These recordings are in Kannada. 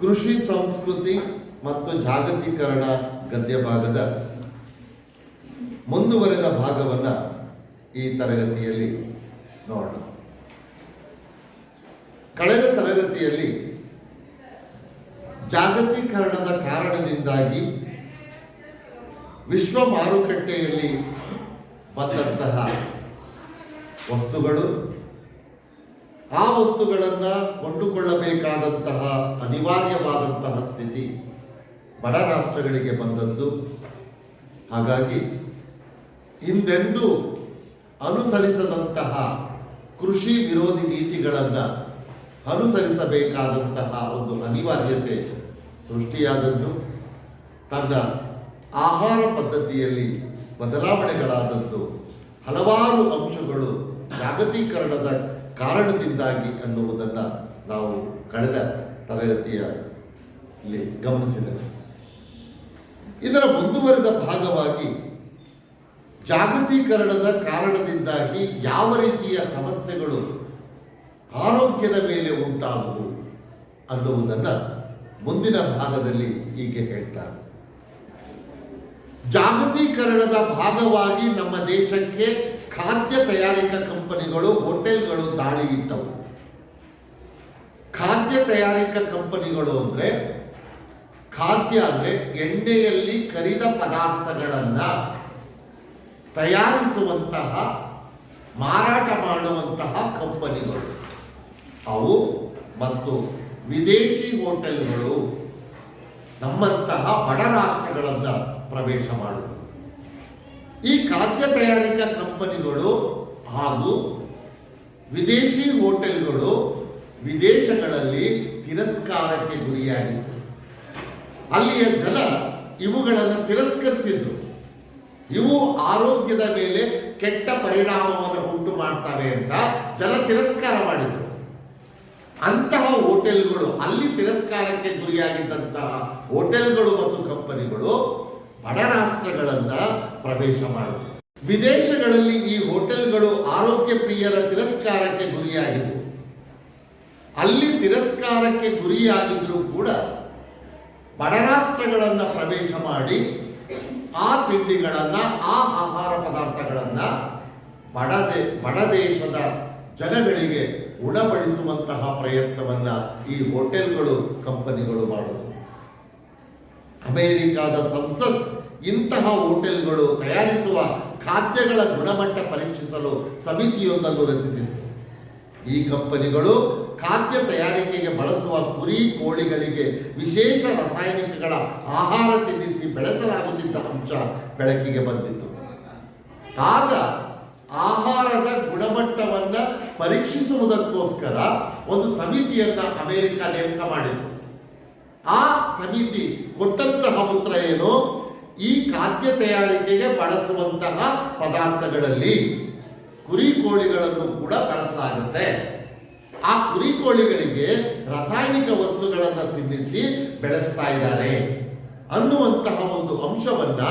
ಕೃಷಿ ಸಂಸ್ಕೃತಿ ಮತ್ತು ಜಾಗತೀಕರಣ ಗದ್ಯ ಭಾಗದ ಮುಂದುವರೆದ ಭಾಗವನ್ನ ಈ ತರಗತಿಯಲ್ಲಿ ನೋಡೋಣ. ಕಳೆದ ತರಗತಿಯಲ್ಲಿ ಜಾಗತೀಕರಣದ ಕಾರಣದಿಂದಾಗಿ ವಿಶ್ವ ಮಾರುಕಟ್ಟೆಯಲ್ಲಿ ಬಂದಂತಹ ವಸ್ತುಗಳು ಆ ವಸ್ತುಗಳನ್ನು ಕೊಂಡುಕೊಳ್ಳಬೇಕಾದಂತಹ ಅನಿವಾರ್ಯವಾದಂತಹ ಸ್ಥಿತಿ ಬಡ ರಾಷ್ಟ್ರಗಳಿಗೆ ಬಂದದ್ದು. ಹಾಗಾಗಿ ಹಿಂದೆಂದೂ ಅನುಸರಿಸದಂತಹ ಕೃಷಿ ವಿರೋಧಿ ನೀತಿಗಳನ್ನು ಅನುಸರಿಸಬೇಕಾದಂತಹ ಒಂದು ಅನಿವಾರ್ಯತೆ ಸೃಷ್ಟಿಯಾದದ್ದು. ತನ್ನ ಆಹಾರ ಪದ್ಧತಿಯಲ್ಲಿ ಬದಲಾವಣೆಗಳಾದದ್ದು. ಹಲವಾರು ಅಂಶಗಳು ಜಾಗತೀಕರಣದ ಕಾರಣದಿಂದಾಗಿ ಅನ್ನುವುದನ್ನು ನಾವು ಕಳೆದ ತರಗತಿಯಲ್ಲಿ ಗಮನಿಸಿದೆವು ಇದರ ಮುಂದುವರೆದ ಭಾಗವಾಗಿ ಜಾಗತೀಕರಣದ ಕಾರಣದಿಂದಾಗಿ ಯಾವ ರೀತಿಯ ಸಮಸ್ಯೆಗಳು ಆರೋಗ್ಯದ ಮೇಲೆ ಉಂಟಾಗುವುದು ಅನ್ನುವುದನ್ನು ಮುಂದಿನ ಭಾಗದಲ್ಲಿ ಹೀಗೆ ಹೇಳ್ತಾರೆ. ಜಾಗತೀಕರಣದ ಭಾಗವಾಗಿ ನಮ್ಮ ದೇಶಕ್ಕೆ ಖಾದ್ಯ ತಯಾರಿಕಾ ಕಂಪನಿಗಳು, ಹೋಟೆಲ್ಗಳು ದಾಳಿ ಇಟ್ಟವು ಖಾದ್ಯ ತಯಾರಿಕಾ ಕಂಪನಿಗಳು ಅಂದ್ರೆ, ಖಾದ್ಯ ಅಂದ್ರೆ ಎಣ್ಣೆಯಲ್ಲಿ ಕರಿದ ಪದಾರ್ಥಗಳನ್ನು ತಯಾರಿಸುವಂತಹ, ಮಾರಾಟ ಮಾಡುವಂತಹ ಕಂಪನಿಗಳು. ಅವು ಮತ್ತು ವಿದೇಶಿ ಹೋಟೆಲ್ಗಳು ನಮ್ಮಂತಹ ಬಡ ರಾಷ್ಟ್ರಗಳನ್ನು ಪ್ರವೇಶ ಮಾಡುವುದು. ಈ ಖಾದ್ಯ ತಯಾರಿಕಾ ಕಂಪನಿಗಳು ಹಾಗೂ ವಿದೇಶಿ ಹೋಟೆಲ್ಗಳು ವಿದೇಶಗಳಲ್ಲಿ ತಿರಸ್ಕಾರಕ್ಕೆ ಗುರಿಯಾಗಿತ್ತು. ಅಲ್ಲಿಯ ಜನ ಇವುಗಳನ್ನು ತಿರಸ್ಕರಿಸಿದ್ರು. ಇವು ಆರೋಗ್ಯದ ಮೇಲೆ ಕೆಟ್ಟ ಪರಿಣಾಮವನ್ನು ಉಂಟು ಮಾಡ್ತವೆ ಅಂತ ಜನ ತಿರಸ್ಕಾರ ಮಾಡಿದರು. ಅಂತಹ ಹೋಟೆಲ್ಗಳು ಅಲ್ಲಿ ತಿರಸ್ಕಾರಕ್ಕೆ ಗುರಿಯಾಗಿದ್ದಂತಹ ಹೋಟೆಲ್ಗಳು ಮತ್ತು ಕಂಪನಿಗಳು ಬಡ ರಾಷ್ಟ್ರಗಳನ್ನ ಪ್ರವೇಶ ಮಾಡಿದೆ. ವಿದೇಶಗಳಲ್ಲಿ ಈ ಹೋಟೆಲ್ಗಳು ಆರೋಗ್ಯ ಪ್ರಿಯರ ತಿರಸ್ಕಾರಕ್ಕೆ ಗುರಿಯಾಗಿದ್ದವು ಅಲ್ಲಿ ತಿರಸ್ಕಾರಕ್ಕೆ ಗುರಿಯಾಗಿದ್ರೂ ಕೂಡ ಬಡರಾಷ್ಟ್ರಗಳನ್ನು ಪ್ರವೇಶ ಮಾಡಿ ಆ ತಿಂಡಿಗಳನ್ನು, ಆ ಆಹಾರ ಪದಾರ್ಥಗಳನ್ನು ಬಡದೆ ಬಡ ದೇಶದ ಜನಗಳಿಗೆ ಉಣಬಡಿಸುವಂತಹ ಪ್ರಯತ್ನವನ್ನು ಈ ಹೋಟೆಲ್ಗಳು, ಕಂಪನಿಗಳು ಮಾಡುವುದು ಅಮೆರಿಕಾದ ಸಂಸತ್ ಇಂತಹ ಹೋಟೆಲ್ಗಳು ತಯಾರಿಸುವ ಖಾದ್ಯಗಳ ಗುಣಮಟ್ಟ ಪರೀಕ್ಷಿಸಲು ಸಮಿತಿಯೊಂದನ್ನು ರಚಿಸಿತ್ತು ಈ ಕಂಪನಿಗಳು ಖಾದ್ಯ ತಯಾರಿಕೆಗೆ ಬಳಸುವ ಕುರಿ ಕೋಳಿಗಳಿಗೆ ವಿಶೇಷ ರಾಸಾಯನಿಕಗಳ ಆಹಾರ ತಿನ್ನಿಸಿ ಬೆಳೆಸಲಾಗುತ್ತಿದ್ದ ಅಂಶ ಬೆಳಕಿಗೆ ಬಂದಿತ್ತು. ಆಗ ಆಹಾರದ ಗುಣಮಟ್ಟವನ್ನ ಪರೀಕ್ಷಿಸುವುದಕ್ಕೋಸ್ಕರ ಒಂದು ಸಮಿತಿಯನ್ನ ಅಮೆರಿಕ ನೇಮಕ ಮಾಡಿತ್ತು. ಆ ಸಮಿತಿ ಕೊಟ್ಟಂತಹ ಉತ್ತರ ಏನು? ಈ ಖಾದ್ಯ ತಯಾರಿಕೆಗೆ ಬಳಸುವಂತಹ ಪದಾರ್ಥಗಳಲ್ಲಿ ಕುರಿ ಕೋಳಿಗಳನ್ನು ಕೂಡ ಬಳಸಲಾಗುತ್ತೆ. ಆ ಕುರಿ ಕೋಳಿಗಳಿಗೆ ರಾಸಾಯನಿಕ ವಸ್ತುಗಳನ್ನು ತಿನ್ನಿಸಿ ಬೆಳೆಸ್ತಾ ಇದ್ದಾರೆ ಅನ್ನುವಂತಹ ಒಂದು ಅಂಶವನ್ನ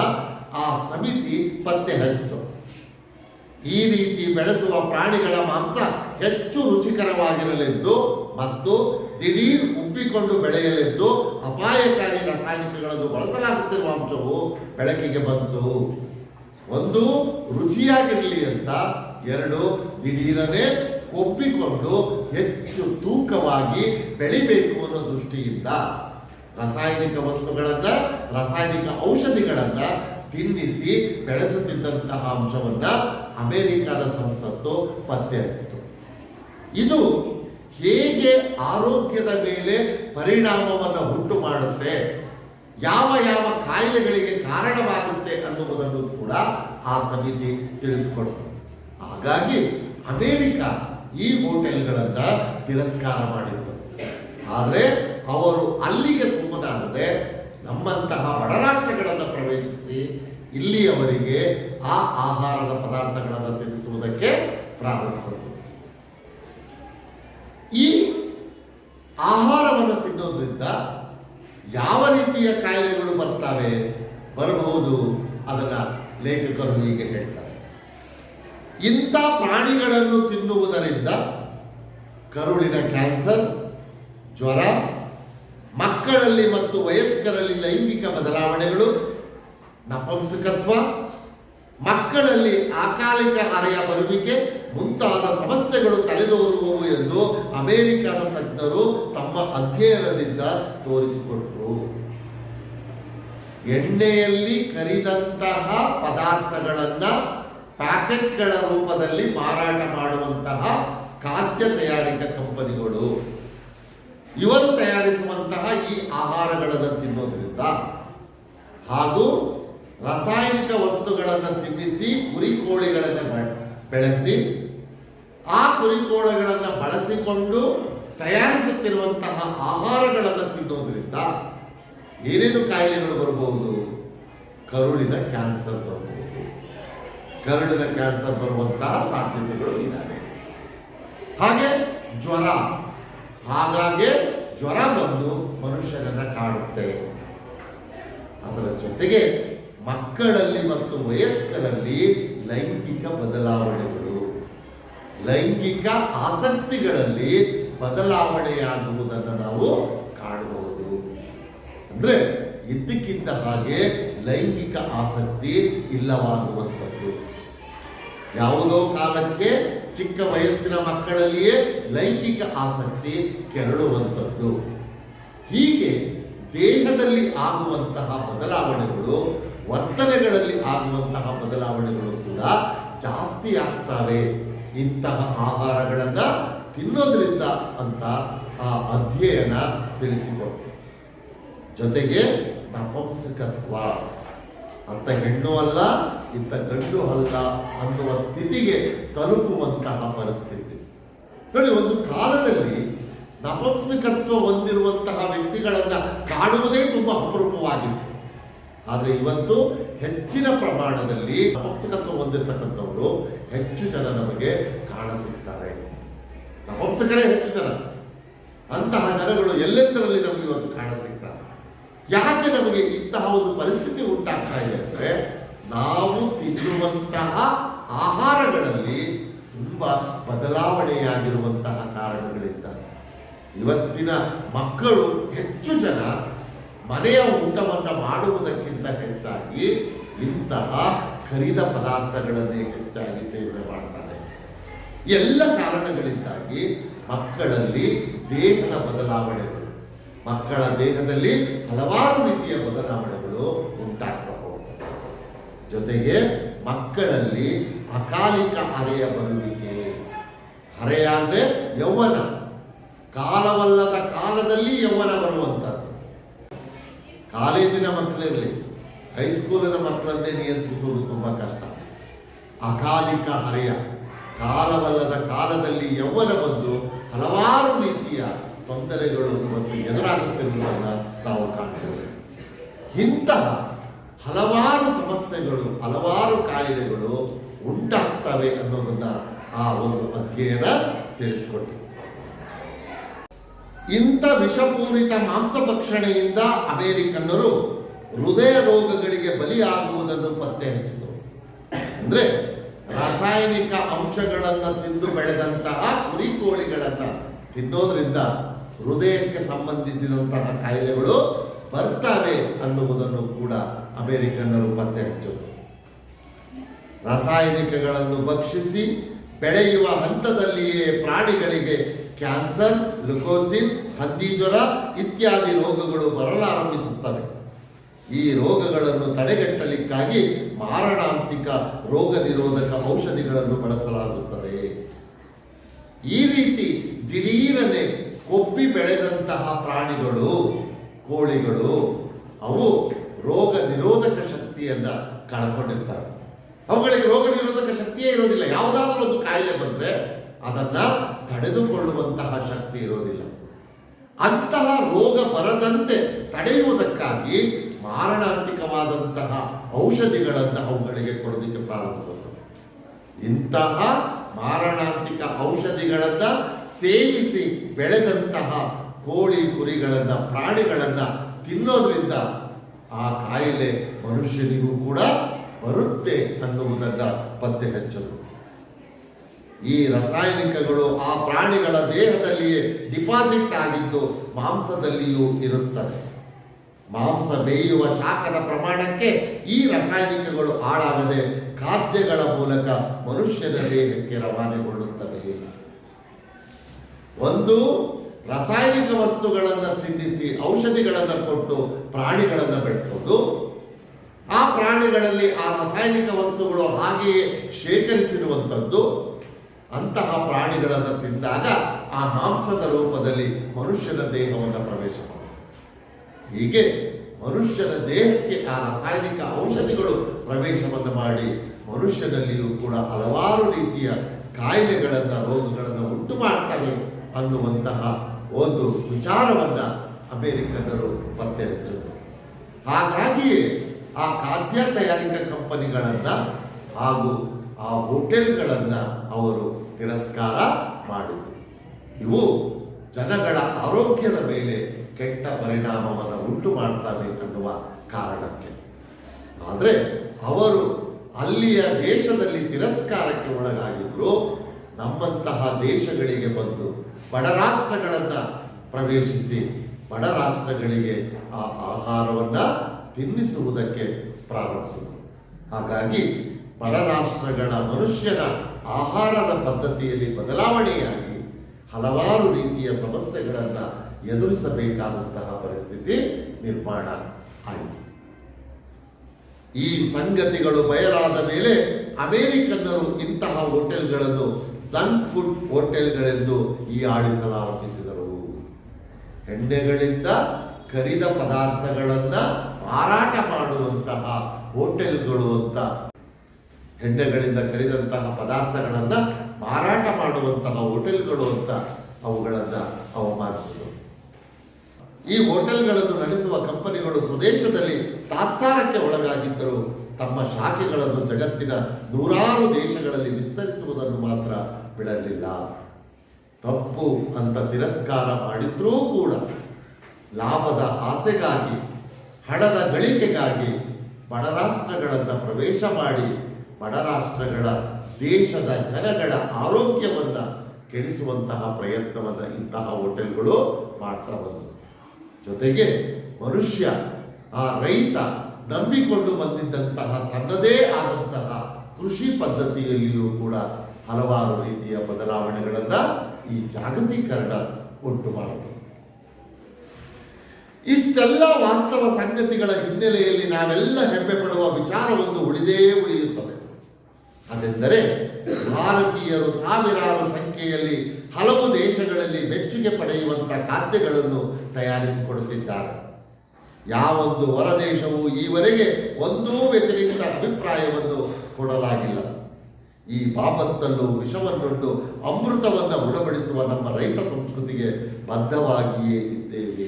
ಆ ಸಮಿತಿ ಪತ್ತೆ ಹಚ್ಚಿತು. ಈ ರೀತಿ ಬೆಳೆಸುವ ಪ್ರಾಣಿಗಳ ಮಾಂಸ ಹೆಚ್ಚು ರುಚಿಕರವಾಗಿರಲೆಂದು ಮತ್ತು ದಿಢೀರ್ ಉಬ್ಬಿಕೊಂಡು ಬೆಳೆಯಲೆಂದು ಅಪಾಯಕಾರಿ ರಾಸಾಯನಿಕಗಳನ್ನು ಬಳಸಲಾಗುತ್ತಿರುವ ಅಂಶವು ಬೆಳಕಿಗೆ ಬಂತು ಒಂದು ರುಚಿಯಾಗಿರಲಿ ಅಂತ ಎರಡು ದಿಢೀರನೆ ಒಪ್ಪಿಕೊಂಡು ಹೆಚ್ಚು ತೂಕವಾಗಿ ಬೆಳಿಬೇಕು ಅನ್ನೋ ದೃಷ್ಟಿಯಿಂದ ರಾಸಾಯನಿಕ ವಸ್ತುಗಳನ್ನ, ರಾಸಾಯನಿಕ ಔಷಧಿಗಳನ್ನ ತಿನ್ನಿಸಿ ಬೆಳೆಸುತ್ತಿದ್ದಂತಹ ಅಂಶವನ್ನ ಅಮೆರಿಕದ ಸಂಸತ್ತು ಪತ್ತೆ ಇದು ಹೇಗೆ ಆರೋಗ್ಯದ ಮೇಲೆ ಪರಿಣಾಮವನ್ನು ಉಂಟು ಮಾಡುತ್ತೆ, ಯಾವ ಯಾವ ಕಾಯಿಲೆಗಳಿಗೆ ಕಾರಣವಾಗುತ್ತೆ ಅನ್ನುವುದನ್ನು ಕೂಡ ಆ ಸಮಿತಿ ತಿಳಿಸಿಕೊಡ್ತು ಹಾಗಾಗಿ ಅಮೆರಿಕ ಈ ಹೋಟೆಲ್ಗಳನ್ನ ತಿರಸ್ಕಾರ ಮಾಡಿತ್ತು. ಆದರೆ ಅವರು ಅಲ್ಲಿಗೆ ಸುಮ್ಮನಾಗದೆ ನಮ್ಮಂತಹ ಬಡ ರಾಷ್ಟ್ರಗಳನ್ನು ಪ್ರವೇಶಿಸಿ ಇಲ್ಲಿಯವರಿಗೆ ಆ ಆಹಾರದ ಪದಾರ್ಥಗಳನ್ನು ತಿಳಿಸುವುದಕ್ಕೆ ಪ್ರಾರಂಭಿಸಿದರು ಈ ಆಹಾರವನ್ನು ತಿನ್ನೋದ್ರಿಂದ ಯಾವ ರೀತಿಯ ಕಾಯಿಲೆಗಳು ಬರ್ತವೆ ಬರಬಹುದು ಅದನ್ನು ಲೇಖಕರು ಹೀಗೆ ಹೇಳ್ತಾರೆ. ಇಂಥ ಪ್ರಾಣಿಗಳನ್ನು ತಿನ್ನುವುದರಿಂದ ಕರುಳಿನ ಕ್ಯಾನ್ಸರ್, ಜ್ವರ, ಮಕ್ಕಳಲ್ಲಿ ಮತ್ತು ವಯಸ್ಕರಲ್ಲಿ ಲೈಂಗಿಕ ಬದಲಾವಣೆಗಳು, ನಪುಂಸಕತ್ವ ಮಕ್ಕಳಲ್ಲಿ ಅಕಾಲಿಕ ಅರೆಯ ಬರುವಿಕೆ, ಮುಂತಾದ ಸಮಸ್ಯೆಗಳು ತಲೆದೋರುವವು ಎಂದು ಅಮೆರಿಕದ ತಜ್ಞರು ತಮ್ಮ ಅಧ್ಯಯನದಿಂದ ತೋರಿಸಿಕೊಟ್ಟರು ಎಣ್ಣೆಯಲ್ಲಿ ಕರಿದಂತಹ ಪದಾರ್ಥಗಳನ್ನ ಪ್ಯಾಕೆಟ್ಗಳ ರೂಪದಲ್ಲಿ ಮಾರಾಟ ಮಾಡುವಂತಹ ಖಾದ್ಯ ತಯಾರಿಕಾ ಕಂಪನಿಗಳು. ಇವರು ತಯಾರಿಸುವಂತಹ ಈ ಆಹಾರಗಳನ್ನು ತಿನ್ನೋದ್ರಿಂದ ಹಾಗೂ ರಾಸಾಯನಿಕ ವಸ್ತುಗಳನ್ನು ತಿನ್ನಿಸಿ ಕುರಿ ಕೋಳಿಗಳನ್ನು ಬೆಳೆಸಿ, ಆ ಕುರಿ ಕೋಳಿಗಳನ್ನು ಬಳಸಿಕೊಂಡು ತಯಾರಿಸುತ್ತಿರುವಂತಹ ಆಹಾರಗಳನ್ನು ತಿನ್ನೋದ್ರಿಂದ ಏನೇನು ಕಾಯಿಲೆಗಳು ಬರಬಹುದು? ಕರುಳಿನ ಕ್ಯಾನ್ಸರ್ ಬರಬಹುದು. ಕರುಳಿನ ಕ್ಯಾನ್ಸರ್ ಬರುವಂತಹ ಸಾಧ್ಯತೆಗಳು ಇದ್ದಾವೆ ಹಾಗೆ ಜ್ವರ, ಹಾಗಾಗಿ ಜ್ವರ ಬಂದು ಮನುಷ್ಯನನ್ನ ಕಾಡುತ್ತೆ. ಅದರ ಜೊತೆಗೆ ಮಕ್ಕಳಲ್ಲಿ ಮತ್ತು ವಯಸ್ಕರಲ್ಲಿ ಲೈಂಗಿಕ ಬದಲಾವಣೆಗಳು. ಲೈಂಗಿಕ ಆಸಕ್ತಿಗಳಲ್ಲಿ ಬದಲಾವಣೆಯಾಗುವುದನ್ನು ನಾವು ಕಾಣಬಹುದು. ಅಂದ್ರೆ ಇದ್ದಕ್ಕಿದ್ದ ಹಾಗೆ ಲೈಂಗಿಕ ಆಸಕ್ತಿ ಇಲ್ಲವಾಗುವಂಥದ್ದು. ಯಾವುದೋ ಕಾಲಕ್ಕೆ ಚಿಕ್ಕ ವಯಸ್ಸಿನ ಮಕ್ಕಳಲ್ಲಿಯೇ ಲೈಂಗಿಕ ಆಸಕ್ತಿ ಕೆರಳುವಂಥದ್ದು. ಹೀಗೆ ದೇಹದಲ್ಲಿ ಆಗುವಂತಹ ಬದಲಾವಣೆಗಳು ವರ್ತನೆಗಳಲ್ಲಿ ಆಗುವಂತಹ ಬದಲಾವಣೆಗಳು ಕೂಡ ಜಾಸ್ತಿ ಆಗ್ತವೆ. ಇಂತಹ ಆಹಾರಗಳನ್ನು ತಿನ್ನೋದ್ರಿಂದ ಅಂತ ಆ ಅಧ್ಯಯನ ತಿಳಿಸಿಕೊಡ್ತು ಜೊತೆಗೆ ನಪಂಸಕತ್ವ ಅಂತ ಹೆಣ್ಣು ಅಲ್ಲ, ಇಂಥ ಗಂಡು ಅಲ್ಲ ಅನ್ನುವ ಸ್ಥಿತಿಗೆ ತಲುಪುವಂತಹ ಪರಿಸ್ಥಿತಿ. ನೋಡಿ, ಒಂದು ಕಾಲದಲ್ಲಿ ನಪಂಸಕತ್ವ ಹೊಂದಿರುವಂತಹ ವ್ಯಕ್ತಿಗಳನ್ನು ಕಾಣುವುದೇ ತುಂಬ ಅಪರೂಪವಾಗಿತ್ತು. ಆದ್ರೆ ಇವತ್ತು ಹೆಚ್ಚಿನ ಪ್ರಮಾಣದಲ್ಲಿ ನಪುಂಸಕತ್ವ ಹೊಂದಿರತಕ್ಕಂಥವರು ಹೆಚ್ಚು ಜನ ನಮಗೆ ಕಾಣಸಿಗ್ತಾರೆ. ನಪುಂಸಕರೇ ಹೆಚ್ಚು ಜನ. ಅಂತಹ ಜನಗಳು ಎಲ್ಲೆಂದರಲ್ಲಿ ನಮಗೆ ಇವತ್ತು ಕಾಣಸಿಗ್ತಾರೆ? ಯಾಕೆ ನಮಗೆ ಇಂತಹ ಒಂದು ಪರಿಸ್ಥಿತಿ ಉಂಟಾಗ್ತಾ ಇದೆ ಅಂದರೆ ನಾವು ತಿನ್ನುವಂತಹ ಆಹಾರಗಳಲ್ಲಿ ತುಂಬ ಬದಲಾವಣೆಯಾಗಿರುವಂತಹ ಕಾರಣಗಳಿಂದ. ಇವತ್ತಿನ ಮಕ್ಕಳು ಹೆಚ್ಚು ಜನ ಮನೆಯ ಊಟವನ್ನು ಮಾಡುವುದಕ್ಕಿಂತ ಹೆಚ್ಚಾಗಿ ಇಂತಹ ಖರೀದ ಪದಾರ್ಥಗಳನ್ನೇ ಹೆಚ್ಚಾಗಿ ಸೇವನೆ ಮಾಡ್ತಾರೆ. ಎಲ್ಲ ಕಾರಣಗಳಿಂದಾಗಿ ಮಕ್ಕಳಲ್ಲಿ ದೇಹದ ಬದಲಾವಣೆಗಳು, ಮಕ್ಕಳ ದೇಹದಲ್ಲಿ ಹಲವಾರು ರೀತಿಯ ಬದಲಾವಣೆಗಳು ಉಂಟಾಗ್ತಾ ಜೊತೆಗೆ ಮಕ್ಕಳಲ್ಲಿ ಅಕಾಲಿಕ ಹರೆಯ ಬರುವಿಕೆ, ಹರೆಯ ಅಂದರೆ ಯೌವನ, ಕಾಲವಲ್ಲದ ಕಾಲದಲ್ಲಿ ಯೌವನ ಬರುವಂಥದ್ದು. ಕಾಲೇಜಿನ ಮಕ್ಕಳಿರಲಿ ಹೈಸ್ಕೂಲಿನ ಮಕ್ಕಳನ್ನೇ ನಿಯಂತ್ರಿಸುವುದು ತುಂಬ ಕಷ್ಟ. ಅಕಾಲಿಕ ಹರೆಯ, ಕಾಲವಲ್ಲದ ಕಾಲದಲ್ಲಿ ಯೌವನ ಬಂದು ಹಲವಾರು ರೀತಿಯ ತೊಂದರೆಗಳು ಮತ್ತು ಎದುರಾಗುತ್ತಿರುವುದನ್ನು ನಾವು ಕಾಣ್ತೇವೆ. ಇಂತಹ ಹಲವಾರು ಸಮಸ್ಯೆಗಳು, ಹಲವಾರು ಕಾಯಿಲೆಗಳು ಉಂಟಾಗ್ತವೆ ಅನ್ನೋದನ್ನು ಆ ಒಂದು ಅಧ್ಯಯನ ತಿಳಿಸಿಕೊಟ್ಟಿದೆ. ಇಂಥ ವಿಷಪೂರಿತ ಮಾಂಸ ಭಕ್ಷಣೆಯಿಂದ ಅಮೆರಿಕನ್ನರು ಹೃದಯ ರೋಗಗಳಿಗೆ ಬಲಿಯಾಗುವುದನ್ನು ಪತ್ತೆ ಹಚ್ಚಿದರು ಅಂದ್ರೆ ರಾಸಾಯನಿಕ ಅಂಶಗಳನ್ನು ತಿಂದು ಬೆಳೆದಂತಹ ಕುರಿ ಕೋಳಿಗಳನ್ನ ತಿನ್ನೋದ್ರಿಂದ ಹೃದಯಕ್ಕೆ ಸಂಬಂಧಿಸಿದಂತಹ ಕಾಯಿಲೆಗಳು ಬರ್ತವೆ ಅನ್ನುವುದನ್ನು ಕೂಡ ಅಮೆರಿಕನ್ನರು ಪತ್ತೆ ಹಚ್ಚು ರಾಸಾಯನಿಕಗಳನ್ನು ಭಕ್ಷಿಸಿ ಬೆಳೆಯುವ ಹಂತದಲ್ಲಿಯೇ ಪ್ರಾಣಿಗಳಿಗೆ ಕ್ಯಾನ್ಸರ್ ಲುಕೋಸಿನ್ ಹಂದಿ ಜ್ವರ ಇತ್ಯಾದಿ ರೋಗಗಳು ಬರಲಾರಂಭಿಸುತ್ತವೆ ಈ ರೋಗಗಳನ್ನು ತಡೆಗಟ್ಟಲಿಕ್ಕಾಗಿ ಮಾರಣಾಂತಿಕ ರೋಗ ನಿರೋಧಕ ಔಷಧಿಗಳನ್ನು ಬಳಸಲಾಗುತ್ತದೆ. ಈ ರೀತಿ ದಿಢೀರನೆ ಕೊಬ್ಬಿ ಬೆಳೆದಂತಹ ಪ್ರಾಣಿಗಳು, ಕೋಳಿಗಳು, ಅವು ರೋಗ ನಿರೋಧಕ ಶಕ್ತಿಯನ್ನ ಕಳ್ಕೊಂಡಿರ್ತವೆ ಅವುಗಳಿಗೆ ರೋಗ ನಿರೋಧಕ ಶಕ್ತಿಯೇ ಇರೋದಿಲ್ಲ. ಯಾವುದಾದ್ರೂ ಒಂದು ಕಾಯಿಲೆ ಬಂದ್ರೆ ಅದನ್ನ ತಡೆದುಕೊಳ್ಳುವಂತಹ ಶಕ್ತಿ ಇರೋದಿಲ್ಲ. ಅಂತಹ ರೋಗ ಬರದಂತೆ ತಡೆಯುವುದಕ್ಕಾಗಿ ಮಾರಣಾಂತಿಕವಾದಂತಹ ಔಷಧಿಗಳನ್ನು ಅವುಗಳಿಗೆ ಕೊಡೋದಕ್ಕೆ ಪ್ರಾರಂಭಿಸೋದು ಇಂತಹ ಮಾರಣಾಂತಿಕ ಔಷಧಿಗಳನ್ನ ಸೇವಿಸಿ ಬೆಳೆದಂತಹ ಕೋಳಿ ಕುರಿಗಳನ್ನ, ಪ್ರಾಣಿಗಳನ್ನ ತಿನ್ನೋದ್ರಿಂದ ಆ ಕಾಯಿಲೆ ಮನುಷ್ಯನಿಗೂ ಕೂಡ ಬರುತ್ತೆ ಅನ್ನುವುದನ್ನ ಪತ್ತೆ ಹಚ್ಚಲು ಈ ರಾಸಾಯನಿಕಗಳು ಆ ಪ್ರಾಣಿಗಳ ದೇಹದಲ್ಲಿಯೇ ಡಿಪಾಸಿಟ್ ಆಗಿದ್ದು ಮಾಂಸದಲ್ಲಿಯೂ ಇರುತ್ತದೆ ಮಾಂಸ ಬೇಯುವ ಶಾಖದ ಪ್ರಮಾಣಕ್ಕೆ ಈ ರಾಸಾಯನಿಕಗಳು ಹಾಳಾಗದೆ ಖಾದ್ಯಗಳ ಮೂಲಕ ಮನುಷ್ಯನ ದೇಹಕ್ಕೆ ರವಾನೆಗೊಳ್ಳುತ್ತವೆ. ಒಂದು, ರಾಸಾಯನಿಕ ವಸ್ತುಗಳನ್ನು ತಿನ್ನಿಸಿ ಔಷಧಿಗಳನ್ನು ಕೊಟ್ಟು ಪ್ರಾಣಿಗಳನ್ನು ಬೆಳೆಸೋದು. ಆ ಪ್ರಾಣಿಗಳಲ್ಲಿ ಆ ರಾಸಾಯನಿಕ ವಸ್ತುಗಳು ಹಾಗೆಯೇ ಶೇಖರಿಸಿರುವಂಥದ್ದು ಅಂತಹ ಪ್ರಾಣಿಗಳನ್ನು ತಿಂದಾಗ ಆ ಮಾಂಸದ ರೂಪದಲ್ಲಿ ಮನುಷ್ಯನ ದೇಹವನ್ನು ಪ್ರವೇಶ ಹೀಗೆ ಮನುಷ್ಯನ ದೇಹಕ್ಕೆ ಆ ರಾಸಾಯನಿಕ ಔಷಧಿಗಳು ಪ್ರವೇಶವನ್ನು ಮಾಡಿ ಮನುಷ್ಯನಲ್ಲಿಯೂ ಕೂಡ ಹಲವಾರು ರೀತಿಯ ಕಾಯಿಲೆಗಳನ್ನು, ರೋಗಗಳನ್ನು ಉಂಟು ಮಾಡ್ತವೆ ಅನ್ನುವಂತಹ ಒಂದು ವಿಚಾರವನ್ನು ಅಮೆರಿಕನ್ನರು ಪತ್ತೆ ಹಚ್ಚಿದರು ಹಾಗಾಗಿಯೇ ಆ ಖಾದ್ಯ ತಯಾರಿಕಾ ಕಂಪನಿಗಳನ್ನು ಹಾಗೂ ಆ ಹೋಟೆಲ್ಗಳನ್ನು ಅವರು ತಿರಸ್ಕಾರ ಮಾಡಿದರು. ಇವು ಜನಗಳ ಆರೋಗ್ಯದ ಮೇಲೆ ಕೆಟ್ಟ ಪರಿಣಾಮವನ್ನು ಉಂಟು ಮಾಡ್ತವೆ ಅನ್ನುವ ಕಾರಣಕ್ಕೆ. ಆದರೆ ಅವರು ಅಲ್ಲಿಯ ದೇಶದಲ್ಲಿ ತಿರಸ್ಕಾರಕ್ಕೆ ಒಳಗಾಗಿದ್ರು, ನಮ್ಮಂತಹ ದೇಶಗಳಿಗೆ ಬಂದು ಬಡ ರಾಷ್ಟ್ರಗಳನ್ನ ಪ್ರವೇಶಿಸಿ, ಬಡ ರಾಷ್ಟ್ರಗಳಿಗೆ ಆ ಆಹಾರವನ್ನ ತಿನ್ನಿಸುವುದಕ್ಕೆ ಪ್ರಾರಂಭಿಸಿದರು. ಹಾಗಾಗಿ ಬಡ ರಾಷ್ಟ್ರಗಳ ಮನುಷ್ಯನ ಆಹಾರದ ಪದ್ಧತಿಯಲ್ಲಿ ಬದಲಾವಣೆಯಾಗಿ ಹಲವಾರು ರೀತಿಯ ಸಮಸ್ಯೆಗಳನ್ನು ಎದುರಿಸಬೇಕಾದಂತಹ ಪರಿಸ್ಥಿತಿ ನಿರ್ಮಾಣ ಆಯಿತು. ಈ ಸಂಗತಿಗಳು ಬಯಲಾದ ಮೇಲೆ ಅಮೆರಿಕನ್ನರು ಇಂತಹ ಹೋಟೆಲ್ಗಳನ್ನು ಜಂಕ್ ಫುಡ್ ಹೋಟೆಲ್ಗಳೆಂದು ಈ ಆಡಿಸಲಾರಂಭಿಸಿದರು ಹೆಂಡೆಗಳಿಂದ ಕರಿದ ಪದಾರ್ಥಗಳನ್ನು ಮಾರಾಟ ಮಾಡುವಂತಹ ಹೋಟೆಲ್ಗಳು ಅಂತ ಹೆಂಡೆಗಳಿಂದ ಕರಿದಂತಹ ಪದಾರ್ಥಗಳನ್ನು ಮಾರಾಟ ಮಾಡುವಂತಹ ಹೋಟೆಲ್ಗಳು ಅಂತ ಅವುಗಳನ್ನು ಅವಮಾನಿಸಿದರು. ಈ ಹೋಟೆಲ್ಗಳನ್ನು ನಡೆಸುವ ಕಂಪನಿಗಳು ಸ್ವದೇಶದಲ್ಲಿ ತಾತ್ಸಾರಕ್ಕೆ ಒಳಗಾಗಿದ್ದರು ತಮ್ಮ ಶಾಖೆಗಳನ್ನು ಜಗತ್ತಿನ ನೂರಾರು ದೇಶಗಳಲ್ಲಿ ವಿಸ್ತರಿಸುವುದನ್ನು ಮಾತ್ರ ಬಿಡಲಿಲ್ಲ. ತಪ್ಪು ಅಂತ ತಿರಸ್ಕಾರ ಮಾಡಿದ್ರೂ ಕೂಡ ಲಾಭದ ಆಸೆಗಾಗಿ ಹಣದ ಗಳಿಕೆಗಾಗಿ ಬಡರಾಷ್ಟ್ರಗಳನ್ನು ಪ್ರವೇಶ ಮಾಡಿ ಬಡ ರಾಷ್ಟ್ರಗಳ ದೇಶದ ಜನಗಳ ಆರೋಗ್ಯವನ್ನು ಕೆಡಿಸುವಂತಹ ಪ್ರಯತ್ನವನ್ನು ಇಂತಹ ಹೋಟೆಲ್ಗಳು ಮಾಡ್ತಾ ಬಂದವು. ಜೊತೆಗೆ ಮನುಷ್ಯ, ಆ ರೈತ ನಂಬಿಕೊಂಡು ಬಂದಿದ್ದಂತಹ, ತನ್ನದೇ ಆದಂತಹ ಕೃಷಿ ಪದ್ಧತಿಯಲ್ಲಿಯೂ ಕೂಡ ಹಲವಾರು ರೀತಿಯ ಬದಲಾವಣೆಗಳನ್ನು ಈ ಜಾಗತೀಕರಣ ಉಂಟು ಮಾಡುತ್ತದೆ ಇಷ್ಟೆಲ್ಲ ವಾಸ್ತವ ಸಂಗತಿಗಳ ಹಿನ್ನೆಲೆಯಲ್ಲಿ ನಾವೆಲ್ಲ ಹೆಮ್ಮೆ ಪಡುವ ವಿಚಾರವೊಂದು ಉಳಿದೇ ಉಳಿಯುತ್ತದೆ. ಅದೆಂದರೆ ಭಾರತೀಯರು ಸಾವಿರಾರು ಸಂಖ್ಯೆಯಲ್ಲಿ ಹಲವು ದೇಶಗಳಲ್ಲಿ ಮೆಚ್ಚುಗೆ ಪಡೆಯುವಂತಹ ಖಾದ್ಯಗಳನ್ನು ತಯಾರಿಸಿಕೊಡುತ್ತಿದ್ದಾರೆ. ಯಾವೊಂದು ಹೊರದೇಶವು ಈವರೆಗೆ ಒಂದೂ ವ್ಯತಿರಿಕ್ತ ಅಭಿಪ್ರಾಯವನ್ನು ಕೊಡಲಾಗಿಲ್ಲ. ಈ ಬಾಬತ್ತನ್ನು ವಿಷವನ್ನುಂಟು ಅಮೃತವನ್ನು ಉಣಬಡಿಸುವ ನಮ್ಮ ರೈತ ಸಂಸ್ಕೃತಿಗೆ ಬದ್ಧವಾಗಿಯೇ ಇದ್ದೇವೆ.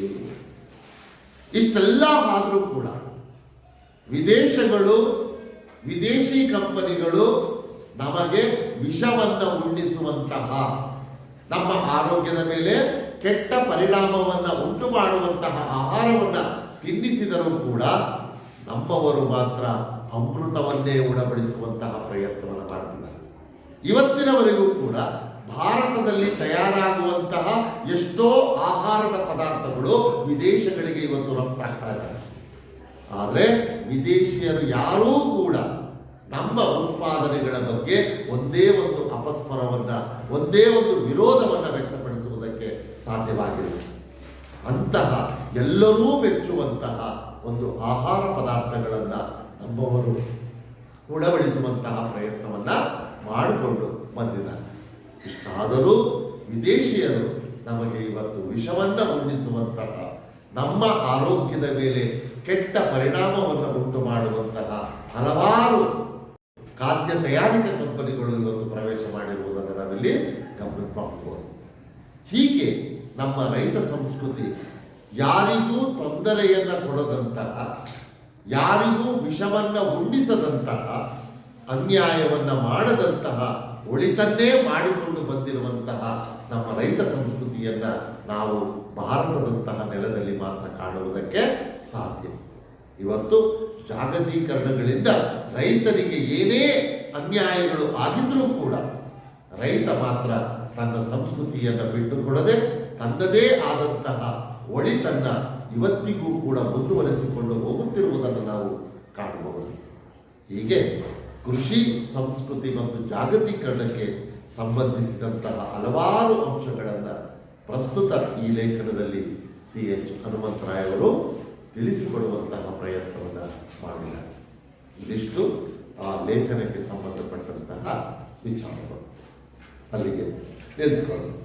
ಇಷ್ಟೆಲ್ಲ ಆದರೂ ಕೂಡ ವಿದೇಶಗಳು, ವಿದೇಶಿ ಕಂಪನಿಗಳು ನಮಗೆ ವಿಷವನ್ನು ಉಣ್ಣಿಸುವಂತಹ ನಮ್ಮ ಆರೋಗ್ಯದ ಮೇಲೆ ಕೆಟ್ಟ ಪರಿಣಾಮವನ್ನು ಉಂಟು ಮಾಡುವಂತಹ ಆಹಾರವನ್ನು ತಿನ್ನಿಸಿದರೂ ಕೂಡ ನಮ್ಮವರು ಮಾತ್ರ ಅಮೃತವನ್ನೇ ಉಣಬಡಿಸುವಂತಹ ಪ್ರಯತ್ನವನ್ನು ಮಾಡ್ತಿದ್ದಾರೆ. ಇವತ್ತಿನವರೆಗೂ ಕೂಡ ಭಾರತದಲ್ಲಿ ತಯಾರಾಗುವಂತಹ ಎಷ್ಟೋ ಆಹಾರದ ಪದಾರ್ಥಗಳು ವಿದೇಶಗಳಿಗೆ ಇವತ್ತು ರಫ್ತಾಗ್ತಾ ಇದ್ದಾರೆ ಆದರೆ ವಿದೇಶಿಯರು ಯಾರೂ ಕೂಡ ನಮ್ಮ ಉತ್ಪಾದನೆಗಳ ಬಗ್ಗೆ ಒಂದೇ ಒಂದು ಅಪಸ್ಮರವನ್ನು ಒಂದೇ ಒಂದು ವಿರೋಧವನ್ನು ವ್ಯಕ್ತಪಡಿಸುವುದಕ್ಕೆ ಸಾಧ್ಯವಾಗಿದೆ ಅಂತಹ ಎಲ್ಲರೂ ಮೆಚ್ಚುವಂತಹ ಒಂದು ಆಹಾರ ಪದಾರ್ಥಗಳನ್ನು ನಮ್ಮವರು ಉಣಬಡಿಸುವಂತಹ ಪ್ರಯತ್ನವನ್ನು ಮಾಡಿಕೊಂಡು ಬಂದಿದ್ದಾರೆ ಇಷ್ಟಾದರೂ ವಿದೇಶಿಯರು ನಮಗೆ ಇವತ್ತು ವಿಷವನ್ನು ಉಣ್ಣಿಸುವಂತಹ ನಮ್ಮ ಆರೋಗ್ಯದ ಮೇಲೆ ಕೆಟ್ಟ ಪರಿಣಾಮವನ್ನು ಉಂಟು ಮಾಡುವಂತಹ ಹಲವಾರು ಖಾದ್ಯ ತಯಾರಿಕಾ ಕಂಪನಿಗಳು ಇವತ್ತು ಪ್ರವೇಶ ಮಾಡಿರುವುದನ್ನು ನಾವಿಲ್ಲಿ ಗಮನಿಸ್ತಾ ಹೋಗ್ಬೋದು ಹೀಗೆ ನಮ್ಮ ರೈತ ಸಂಸ್ಕೃತಿ ಯಾರಿಗೂ ತೊಂದರೆಯನ್ನು ಕೊಡದಂತಹ, ಯಾರಿಗೂ ವಿಷವನ್ನು ಉಂಡಿಸದಂತಹ, ಅನ್ಯಾಯವನ್ನ ಮಾಡದಂತಹ, ಒಳಿತನ್ನೇ ಮಾಡಿಕೊಂಡು ಬಂದಿರುವಂತಹ ನಮ್ಮ ರೈತ ಸಂಸ್ಕೃತಿಯನ್ನ ನಾವು ಭಾರತದಂತಹ ನೆಲದಲ್ಲಿ ಮಾತ್ರ ಕಾಣುವುದಕ್ಕೆ ಸಾಧ್ಯ. ಇವತ್ತು ಜಾಗತೀಕರಣಗಳಿಂದ ರೈತರಿಗೆ ಏನೇ ಅನ್ಯಾಯಗಳು ಆಗಿದ್ರೂ ಕೂಡ ರೈತ ಮಾತ್ರ ತನ್ನ ಸಂಸ್ಕೃತಿಯನ್ನು ಬಿಟ್ಟುಕೊಡದೆ ತನ್ನದೇ ಆದಂತಹ ಒಳಿತನ್ನ ಇವತ್ತಿಗೂ ಕೂಡ ಮುಂದುವರೆಸಿಕೊಂಡು ಹೋಗುತ್ತಿರುವುದನ್ನು ನಾವು ಕಾಣಬಹುದು. ಹೀಗೆ ಕೃಷಿ, ಸಂಸ್ಕೃತಿ ಮತ್ತು ಜಾಗತೀಕರಣಕ್ಕೆ ಸಂಬಂಧಿಸಿದಂತಹ ಹಲವಾರು ಅಂಶಗಳನ್ನು ಪ್ರಸ್ತುತ ಈ ಲೇಖನದಲ್ಲಿ ಸಿ ಎಚ್ ಹನುಮಂತರಾಯ್ ಅವರು ತಿಳಿಸಿಕೊಡುವಂತಹ ಪ್ರಯತ್ನವನ್ನು ಮಾಡಿಲ್ಲ. ಇದಿಷ್ಟು ಆ ಲೇಖನಕ್ಕೆ ಸಂಬಂಧಪಟ್ಟಂತಹ ವಿಚಾರಗಳು. ಅಲ್ಲಿಗೆ ನಿಲ್ಲಿಸ್ಕೊಳ್ಳೋಣ